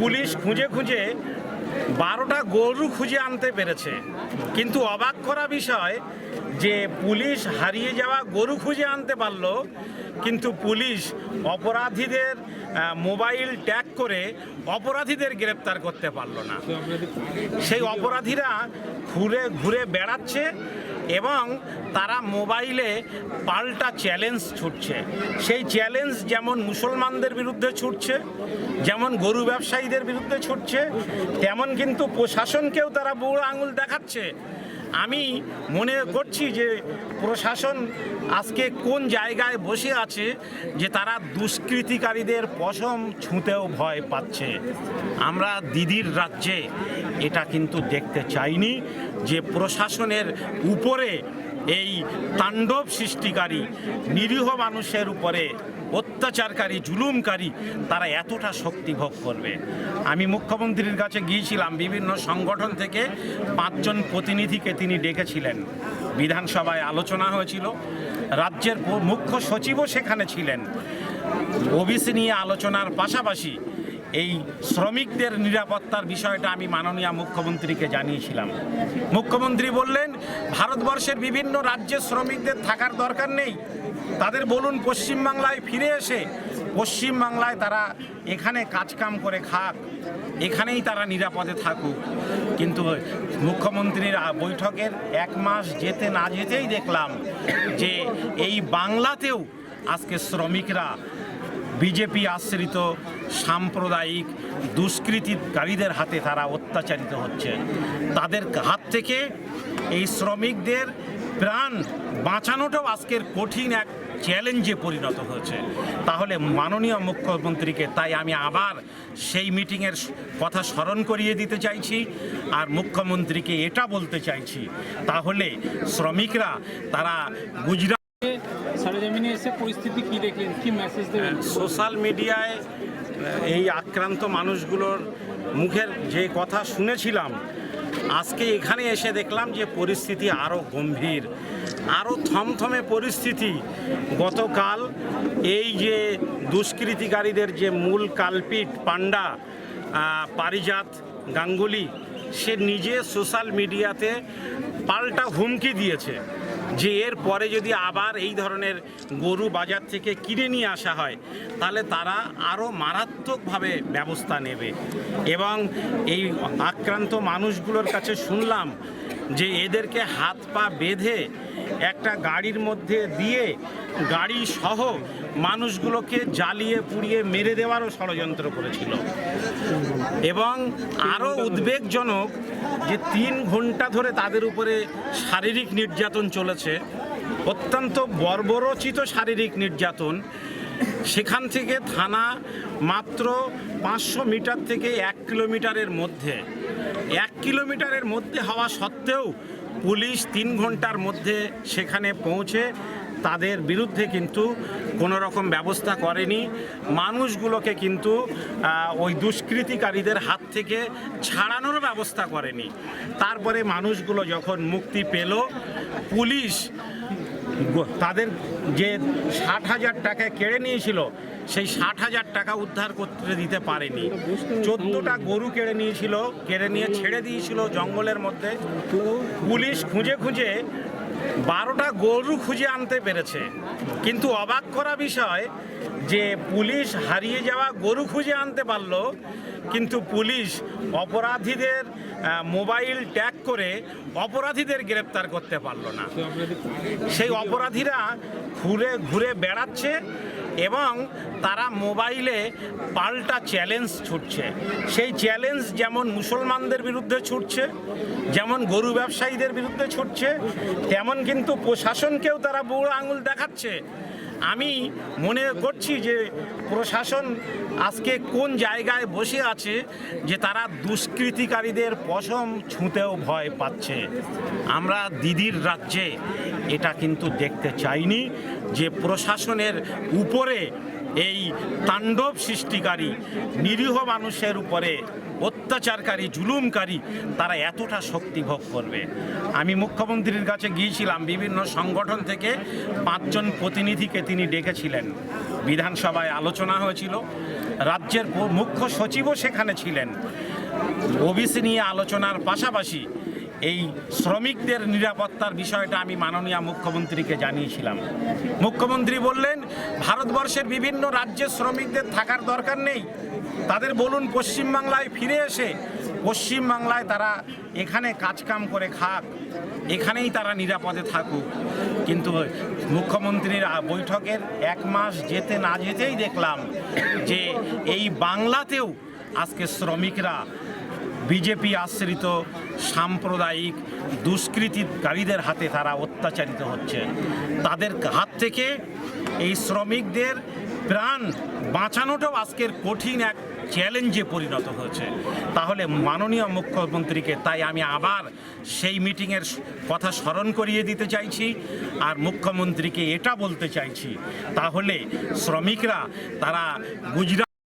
Police খুঁজে খুঁজে বারোটা গরু খুঁজে আনতে পেরেছে। কিন্তু অবাক করা বিষয় যে পুলিশ হারিয়ে যাওয়া গরু খুঁজে আনতে পারল, কিন্তু পুলিশ অপরাধীদের মোবাইল ট্যাগ করে অপরাধীদের গ্রেপ্তার করতে পারল না। সেই অপরাধীরা ঘুরে ঘুরে বেড়াচ্ছে এবং তারা মোবাইলে পাল্টা চ্যালেঞ্জ ছুটছে। সেই চ্যালেঞ্জ যেমন মুসলমানদের বিরুদ্ধে ছুটছে, যেমন গরু ব্যবসায়ীদের বিরুদ্ধে ছুটছে, তেমন কিন্তু প্রশাসনকেও তারা বুড়ো আঙুল দেখাচ্ছে। আমি মনে করছি যে প্রশাসন আজকে কোন জায়গায় বসে আছে যে তারা দুষ্কৃতিকারীদের পশম ছুঁতেও ভয় পাচ্ছে। আমরা দিদির রাজ্যে এটা কিন্তু দেখতে চাইনি যে প্রশাসনের উপরে এই তাণ্ডব সৃষ্টিকারী নিরীহ মানুষের উপরে অত্যাচারকারী, জুলুমকারী তারা এতটা শক্তি ভোগ করবে। আমি মুখ্যমন্ত্রীর কাছে গিয়েছিলাম, বিভিন্ন সংগঠন থেকে পাঁচজন প্রতিনিধিকে তিনি ডেকেছিলেন। বিধানসভায় আলোচনা হয়েছিল, রাজ্যের মুখ্য সচিবও সেখানে ছিলেন। ওবিসি নিয়ে আলোচনার পাশাপাশি এই শ্রমিকদের নিরাপত্তার বিষয়টা আমি মাননীয় মুখ্যমন্ত্রীকে জানিয়েছিলাম। মুখ্যমন্ত্রী বললেন, ভারতবর্ষের বিভিন্ন রাজ্যের শ্রমিকদের থাকার দরকার নেই। তাদের বলুন পশ্চিমবাংলায় ফিরে এসে, পশ্চিমবাংলায় তারা এখানে কাজকাম করে খাক, এখানেই তারা নিরাপদে থাকুক। কিন্তু মুখ্যমন্ত্রীর বৈঠকের এক মাস যেতে না যেতেই দেখলাম যে এই বাংলাতেও আজকে শ্রমিকরা বিজেপি আশ্রিত সাম্প্রদায়িক দুষ্কৃতিকারীদের হাতে তারা অত্যাচারিত হচ্ছে। তাদের হাত থেকে এই শ্রমিকদের প্রাণ বাঁচানোটাও আজকের কঠিন এক চ্যালেঞ্জে পরিণত হয়েছে। তাহলে মাননীয় মুখ্যমন্ত্রীকে তাই আমি আবার সেই মিটিংয়ের কথা স্মরণ করিয়ে দিতে চাইছি আর মুখ্যমন্ত্রীকে এটা বলতে চাইছি। তাহলে শ্রমিকরা, তারা গুজরাট সরেজমিনে এসে পরিস্থিতি কি দেখলেন? কি মেসেজ দেবেন? সোশ্যাল মিডিয়ায় এই আক্রান্ত মানুষগুলোর মুখের যে কথা শুনেছিলাম, আজকে এখানে এসে দেখলাম যে পরিস্থিতি আরও গম্ভীর আরও থমথমে পরিস্থিতি। গতকাল এই যে দুষ্কৃতিকারীদের যে মূল কালপিট পান্ডা পারিজাত গাঙ্গুলি, সে নিজে সোশ্যাল মিডিয়াতে পাল্টা হুমকি দিয়েছে। যে এর পরে যদি আবার এই ধরনের গরু বাজার থেকে কিনে নিয়ে আসা হয়, তাহলে তারা আরও মারাত্মকভাবে ব্যবস্থা নেবে। এবং এই আক্রান্ত মানুষগুলোর কাছে শুনলাম যে এদেরকে হাত পা বেঁধে একটা গাড়ির মধ্যে দিয়ে গাড়ি সহ মানুষগুলোকে জ্বালিয়ে পুড়িয়ে মেরে দেওয়ারও ষড়যন্ত্র করেছিল। এবং আরও উদ্বেগজনক যে তিন ঘণ্টা ধরে তাদের উপরে শারীরিক নির্যাতন চলেছে, অত্যন্ত বর্বরচিত শারীরিক নির্যাতন। সেখান থেকে থানা মাত্র পাঁচশো মিটার থেকে এক কিলোমিটারের মধ্যে এক কিলোমিটারের মধ্যে হওয়া সত্ত্বেও পুলিশ তিন ঘণ্টার মধ্যে সেখানে পৌঁছে তাদের বিরুদ্ধে কিন্তু কোনো রকম ব্যবস্থা করেনি। মানুষগুলোকে কিন্তু ওই দুষ্কৃতিকারীদের হাত থেকে ছাড়ানোর ব্যবস্থা করেনি। তারপরে মানুষগুলো যখন মুক্তি পেল, পুলিশ তাদের যে ষাট হাজার টাকা কেড়ে নিয়েছিল, সেই ষাট হাজার টাকা উদ্ধার করতে দিতে পারেনি। চোদ্দোটা গরু কেড়ে নিয়েছিল, কেড়ে নিয়ে ছেড়ে দিয়েছিল জঙ্গলের মধ্যে। পুলিশ খুঁজে খুঁজে বারোটা গরু খুঁজে আনতে পেরেছে। কিন্তু অবাক করা বিষয় যে পুলিশ হারিয়ে যাওয়া গরু খুঁজে আনতে পারল কিন্তু পুলিশ অপরাধীদের মোবাইল ট্যাগ করে অপরাধীদের গ্রেপ্তার করতে পারল না। সেই অপরাধীরা ঘুরে ঘুরে বেড়াচ্ছে এবং তারা মোবাইলে পাল্টা চ্যালেঞ্জ ছুটছে। সেই চ্যালেঞ্জ যেমন মুসলমানদের বিরুদ্ধে ছুটছে, যেমন গরু ব্যবসায়ীদের বিরুদ্ধে ছুটছে, তেমন কিন্তু প্রশাসনকেও তারা বুড়ো আঙুল দেখাচ্ছে। আমি মনে করছি যে প্রশাসন আজকে কোন জায়গায় বসে আছে যে তারা দুষ্কৃতিকারীদের পশম ছুঁতেও ভয় পাচ্ছে। আমরা দিদির রাজ্যে এটা কিন্তু দেখতে চাইনি যে প্রশাসনের উপরে এই তাণ্ডব সৃষ্টিকারী নিরীহ মানুষের উপরে অত্যাচারকারী, জুলুমকারী, তারা এতটা শক্তি ভোগ করবে। আমি মুখ্যমন্ত্রীর কাছে গিয়েছিলাম, বিভিন্ন সংগঠন থেকে পাঁচজন প্রতিনিধিকে তিনি ডেকেছিলেন। বিধানসভায় আলোচনা হয়েছিল, রাজ্যের মুখ্য সচিবও সেখানে ছিলেন। ওবিসি নিয়ে আলোচনার পাশাপাশি এই শ্রমিকদের নিরাপত্তার বিষয়টা আমি মাননীয় মুখ্যমন্ত্রীকে জানিয়েছিলাম। মুখ্যমন্ত্রী বললেন, ভারতবর্ষের বিভিন্ন রাজ্যের শ্রমিকদের থাকার দরকার নেই। তাদের বলুন পশ্চিমবাংলায় ফিরে এসে, পশ্চিমবাংলায় তারা এখানে কাজকাম করে খাক, এখানেই তারা নিরাপদে থাকুক। কিন্তু মুখ্যমন্ত্রীর বৈঠকের এক মাস যেতে না যেতেই দেখলাম যে এই বাংলাতেও আজকে শ্রমিকরা বিজেপি আশ্রিত সাম্প্রদায়িক দুষ্কৃতিকারীদের হাতে তারা অত্যাচারিত হচ্ছে। তাদের হাত থেকে এই শ্রমিকদের প্রাণ বাঁচানোটাও আজকের কঠিন এক চ্যালেঞ্জে পরিণত হয়েছে। তাহলে মাননীয় মুখ্যমন্ত্রীকে তাই আমি আবার সেই মিটিংয়ের কথা স্মরণ করিয়ে দিতে চাইছি আর মুখ্যমন্ত্রীকে এটা বলতে চাইছি, তাহলে শ্রমিকরা, তারা গুজরাট